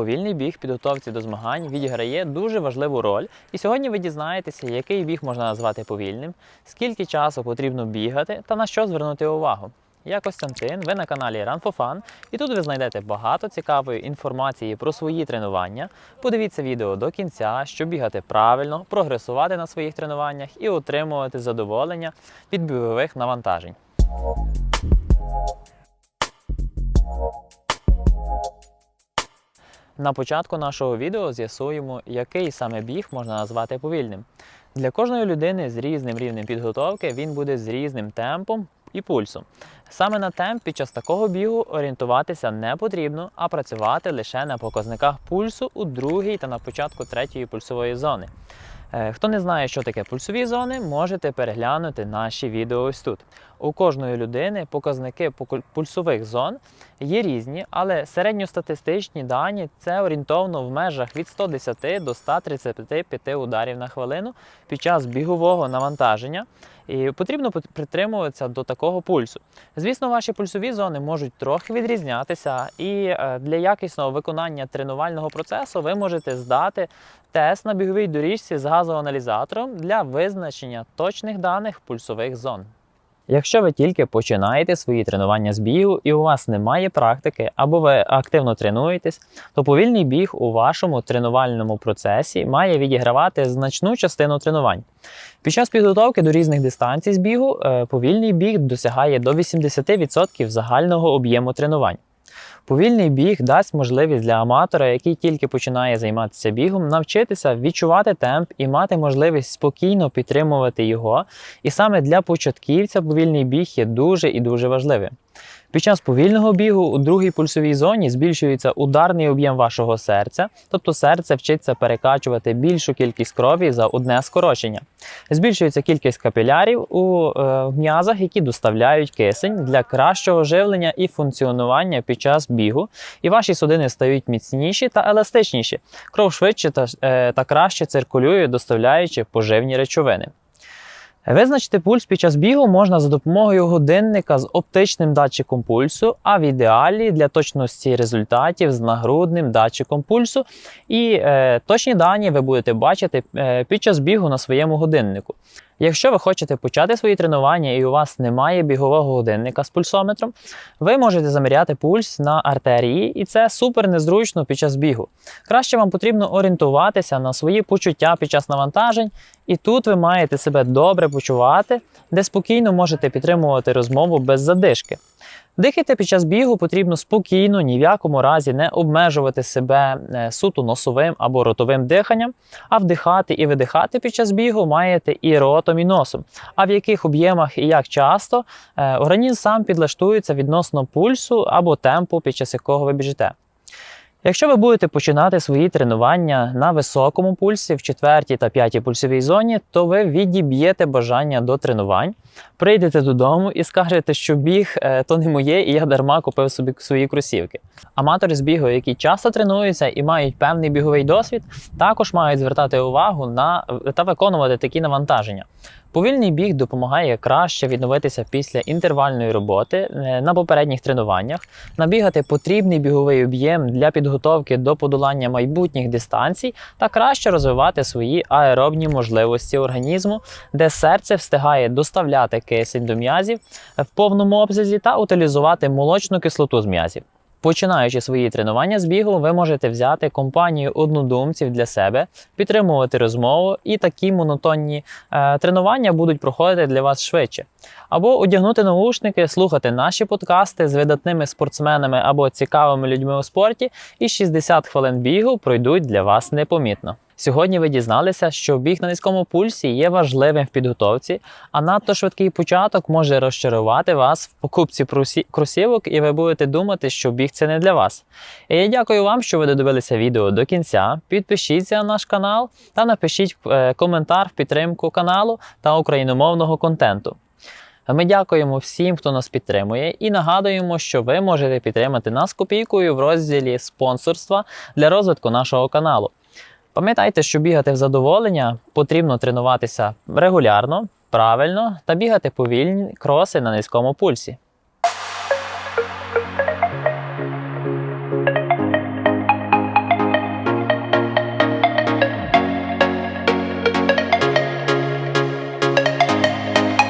повільний біг підготовці до змагань відіграє дуже важливу роль. І сьогодні ви дізнаєтеся, який біг можна назвати повільним, скільки часу потрібно бігати та на що звернути увагу. Я Костянтин, ви на каналі Run for Fun, і тут ви знайдете багато цікавої інформації про свої тренування. Подивіться відео до кінця, щоб бігати правильно, прогресувати на своїх тренуваннях і отримувати задоволення від бігових навантажень. На початку нашого відео з'ясуємо, який саме біг можна назвати повільним. Для кожної людини з різним рівнем підготовки він буде з різним темпом і пульсом. Саме на темп під час такого бігу орієнтуватися не потрібно, а працювати лише на показниках пульсу у другій та на початку третьої пульсової зони. Е, Хто не знає, що таке пульсові зони, можете переглянути наші відео ось тут. У кожної людини показники пульсових зон є різні, але середньостатистичні дані це орієнтовно в межах від 110 до 135 ударів на хвилину під час бігового навантаження. І потрібно пот- притримуватися до такого пульсу. Звісно, ваші пульсові зони можуть трохи відрізнятися, і е, для якісного виконання тренувального процесу ви можете здати тест на біговій доріжці з газоаналізатором для визначення точних даних пульсових зон. Якщо ви тільки починаєте свої тренування з бігу і у вас немає практики, або ви активно тренуєтесь, то повільний біг у вашому тренувальному процесі має відігравати значну частину тренувань. Під час підготовки до різних дистанцій з бігу е, повільний біг досягає до 80% загального об'єму тренувань. Повільний біг дасть можливість для аматора, який тільки починає займатися бігом, навчитися відчувати темп і мати можливість спокійно підтримувати його. І саме для початківця повільний біг є дуже і дуже важливим. Під час повільного бігу у другій пульсовій зоні збільшується ударний об'єм вашого серця, тобто серце вчиться перекачувати більшу кількість крові за одне скорочення. Збільшується кількість капілярів у е, м'язах, які доставляють кисень для кращого живлення і функціонування під час бігу. І ваші судини стають міцніші та еластичніші. Кров швидше та, е, та краще циркулює, доставляючи поживні речовини. Визначити пульс під час бігу можна за допомогою годинника з оптичним датчиком пульсу, а в ідеалі для точності результатів з нагрудним датчиком пульсу. І е, точні дані ви будете бачити е, під час бігу на своєму годиннику. Якщо ви хочете почати свої тренування і у вас немає бігового годинника з пульсометром, ви можете заміряти пульс на артерії, і це супер незручно під час бігу. Краще вам потрібно орієнтуватися на свої почуття під час навантажень, і тут ви маєте себе добре почувати, де спокійно можете підтримувати розмову без задишки. Дихати під час бігу потрібно спокійно, ні в якому разі не обмежувати себе е, суто носовим або ротовим диханням, а вдихати і видихати під час бігу маєте і ротом, і носом. А в яких об'ємах і як часто е, організм сам підлаштується відносно пульсу або темпу, під час якого ви біжите. Якщо ви будете починати свої тренування на високому пульсі в четвертій та п'ятій пульсовій зоні, то ви відіб'єте бажання до тренувань, прийдете додому і скажете, що біг е, то не моє, і я дарма купив собі свої кросівки. Аматори з бігу, які часто тренуються і мають певний біговий досвід, також мають звертати увагу на та виконувати такі навантаження. Повільний біг допомагає краще відновитися після інтервальної роботи е, на попередніх тренуваннях, набігати потрібний біговий об'єм для підготовки до подолання майбутніх дистанцій та краще розвивати свої аеробні можливості організму, де серце встигає доставляти кисень до м'язів в повному обсязі та утилізувати молочну кислоту з м'язів. Починаючи свої тренування з бігу, ви можете взяти компанію однодумців для себе, підтримувати розмову, і такі монотонні е, тренування будуть проходити для вас швидше. Або одягнути наушники, слухати наші подкасти з видатними спортсменами або цікавими людьми у спорті, і 60 хвилин бігу пройдуть для вас непомітно. Сьогодні ви дізналися, що біг на низькому пульсі є важливим в підготовці, а надто швидкий початок може розчарувати вас в покупці кросівок, і ви будете думати, що біг це не для вас. І я дякую вам, що ви додивилися відео до кінця. Підпишіться на наш канал та напишіть е, коментар в підтримку каналу та україномовного контенту. Ми дякуємо всім, хто нас підтримує, і нагадуємо, що ви можете підтримати нас копійкою в розділі спонсорства для розвитку нашого каналу. Пам'ятайте, що бігати в задоволення потрібно тренуватися регулярно, правильно та бігати повільні кроси на низькому пульсі.